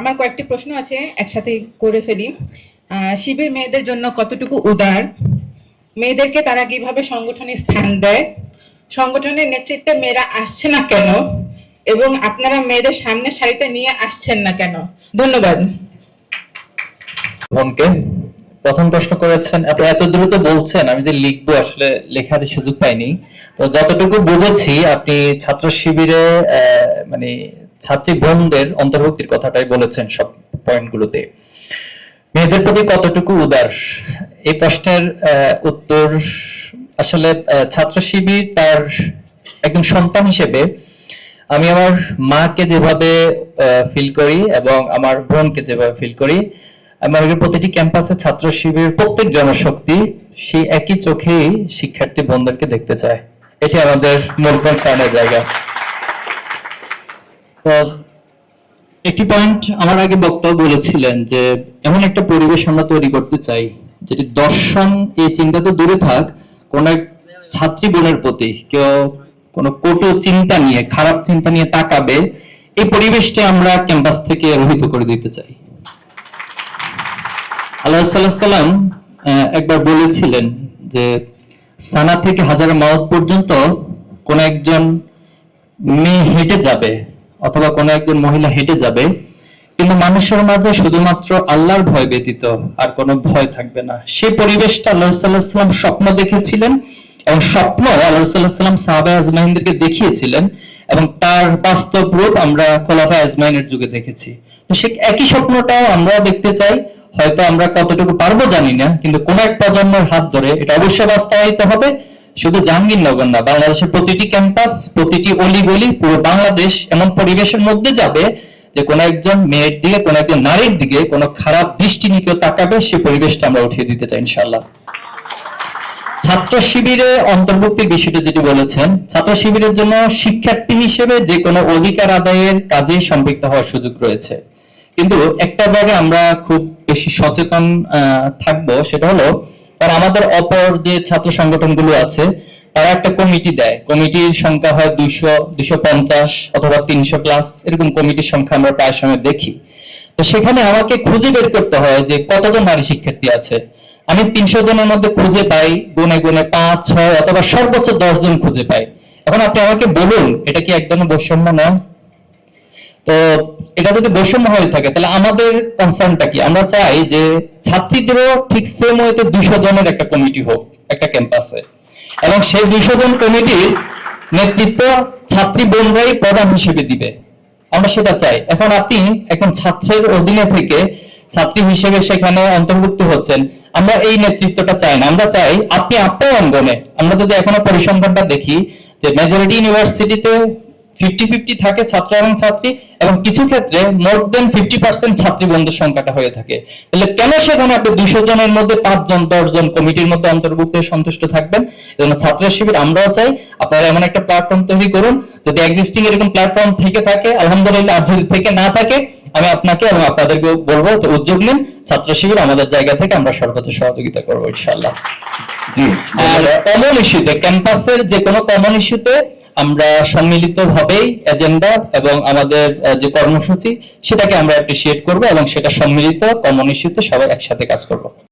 আমার কয়েকটি প্রশ্ন আছে, একসাথে করে ফেলি। শিবির মেয়েদের জন্য কতটুকু উদার? মেয়েদেরকে তারা কীভাবে সংগঠনে স্থান দেয়? সংগঠনের নেতৃত্বে মেয়েরা আসছে না কেন? এবং আপনারা মেয়েদের সামনে সারিতে নিয়ে আসছেন না কেন? ধন্যবাদ। প্রথম প্রশ্ন করেছেন আপনি এত দ্রুত বলছেন, আমি যে লিখব আসলে লেখার সুযোগ পাইনি। তো যতটুকু বুঝেছি, আপনি ছাত্র শিবিরে মানে ছাত্রী বোনদের অন্তর্ভুক্তির কথাটাই বলেছেন সব পয়েন্টগুলোতে। মেয়েদের প্রতি কতটুকু উদার? এই প্রশ্নের উত্তর আসলে ছাত্র শিবির তার একজন সন্তান হিসেবে আমি আমার মাকে যেভাবে ফিল করি এবং আমার বোনকে যেভাবে ফিল করি আমার প্রতিটি ক্যাম্পাসে ছাত্র শিবির প্রত্যেক জনশক্তি সেই একই চোখেই শিক্ষার্থী বোনদেরকে দেখতে চায়। এটি আমাদের মূল কনসার্নের জায়গা। তো একটি পয়েন্ট আমার আগে বক্তাও বলেছিলেন যে, এমন একটা পরিবেশ আমরা তৈরি করতে চাই, যেটি দর্শন, এই চিন্তা তো দূরে থাক, কোন এক ছাত্রী বোনের প্রতি কেউ কোনো কটু চিন্তা নিয়ে, খারাপ চিন্তা নিয়ে তাকাবে, এই পরিবেশটা আমরা ক্যাম্পাস থেকে রহিত করে দিতে চাই। আল্লাহ সাল্লাম একবার বলেছিলেন যে সানা থেকে হাজার মাউত পর্যন্ত কোন একজন মেয়ে হেঁটে যাবে অথবা কোনো একজন মহিলা হেঁটে যাবে, কিন্তু মানুষের মাঝে শুধুমাত্র আল্লাহর ভয় ব্যতীত আর কোনো ভয় থাকবে না। সেই পরিবেশটা আল্লাহ স্বপ্ন দেখেছিলেন এবং স্বপ্ন আল্লাহ সাল্লাহ সাল্লাম সাহাবা আজমাইনদেরকে দেখিয়েছিলেন এবং তার বাস্তব রূপ আমরা খোলাফা আজমাইনের যুগে দেখেছি। সে একই স্বপ্নটাও আমরা দেখতে চাই। হয়তো আমরা কতটুকু পারব জানি না, কিন্তু কোন এক প্রজন্মের হাত ধরে এটা অবশ্যই বাস্তবায়িত হবে। শুধু জাহাঙ্গীরনগর না, বাংলাদেশের প্রতিটি ক্যাম্পাস, প্রতিটি অলিগলি, পুরো বাংলাদেশ এমন পরিবেশের মধ্যে যাবে যে কোন একজন মেয়ের দিকে, কোন একজন নারীর দিকে কোন খারাপ দৃষ্টি কেউ তাকাবে, সে পরিবেশটা আমরা উঠিয়ে দিতে চাই ইনশাল্লাহ ছাত্র শিবিরে অন্তর্ভুক্তির বিষয়টা যেটি বলেছেন, ছাত্র শিবিরের জন্য শিক্ষার্থী হিসেবে যে কোনো অধিকার আদায়ের কাজে সম্পৃক্ত হওয়ার সুযোগ রয়েছে। কিন্তু একটা জায়গায় আমরা খুব বেশি সচেতন থাকব সেটা হলো, কারণ আমাদের অপর যে ছাত্র সংগঠনগুলো আছে, তারা একটা কমিটি দেয়। কমিটির সংখ্যা হয় দুইশো দুইশো পঞ্চাশ অথবা তিনশো ক্লাস, এরকম কমিটির সংখ্যা আমরা প্রায় সময় দেখি। তো সেখানে আমাকে খুঁজে বের করতে হয় যে কতজন নারী শিক্ষার্থী আছে। আমি তিনশো জনের মধ্যে খুঁজে পাই গুনে গুনে পাঁচ, ছয় অথবা সর্বোচ্চ দশ জন খুঁজে পাই। এখন আপনি আমাকে বলুন, এটা কি একদম বৈষম্য নয়? তো এটা যদি বৈষম্য হয়ে থাকে, তাহলে আমাদের কনসার্নটা কি? আমরা চাই যে ছাত্রীদেরও ঠিক সেম ওয়েতে দুইশো জনের একটা কমিটি হোক, একটা ক্যাম্পাসে এবং সেই দুইশো জন কমিটির নেতৃত্ব ছাত্রী বোনরাই প্রধান হিসেবে দিবে। আমরা সেটা চাই। এখন আপনি এখন ছাত্রের অধীনে থেকে ছাত্রী হিসেবে সেখানে অন্তর্ভুক্ত হচ্ছেন, আমরা এই নেতৃত্বটা চাই না। আমরা চাই আপনি আপনার অঙ্গনে, আমরা যদি এখনও পরিসংখ্যানটা দেখি যে মেজরিটি ইউনিভার্সিটিতে ফিফটি ফিফটি থাকে ছাত্র এবং ছাত্রী এবং কিছু ক্ষেত্রে মোর দেন ফিফটি পার্সেন্ট ছাত্রী বন্ধুর সংখ্যাটা হয়ে থাকে। তাহলে কেন সেখানে আপনি দুইশো জনের মধ্যে পাঁচজন দশজন কমিটির মধ্যে অন্তর্ভুক্ত সন্তুষ্ট থাকবেন? এজন্য ছাত্র শিবির আমরাও চাই। আপনারা এমন একটা প্ল্যাটফর্ম তৈরি করুন যদি এক্সিস্টিং এরকম প্ল্যাটফর্ম থেকে থাকে আলহামদুলিল্লাহ আর যদি থেকে না থাকে আমি আপনাকে এবং আপনাদেরকে বলব যে উদ্যোগ নিন। ছাত্র শিবির আমাদের জায়গা থেকে আমরা সর্বোচ্চ সহযোগিতা করব ইনশাআল্লাহ। জি আর কমন ইস্যুতে ক্যাম্পাসের যে কোনো কমন ইস্যুতে আমরা সম্মিলিত ভাবেই এজেন্ডা এবং আমাদের যে কর্মসূচি, সেটাকে আমরা অ্যাপ্রিসিয়েট করব এবং সেটা সম্মিলিত কমন ইস্যুতে সবাই একসাথে কাজ করব।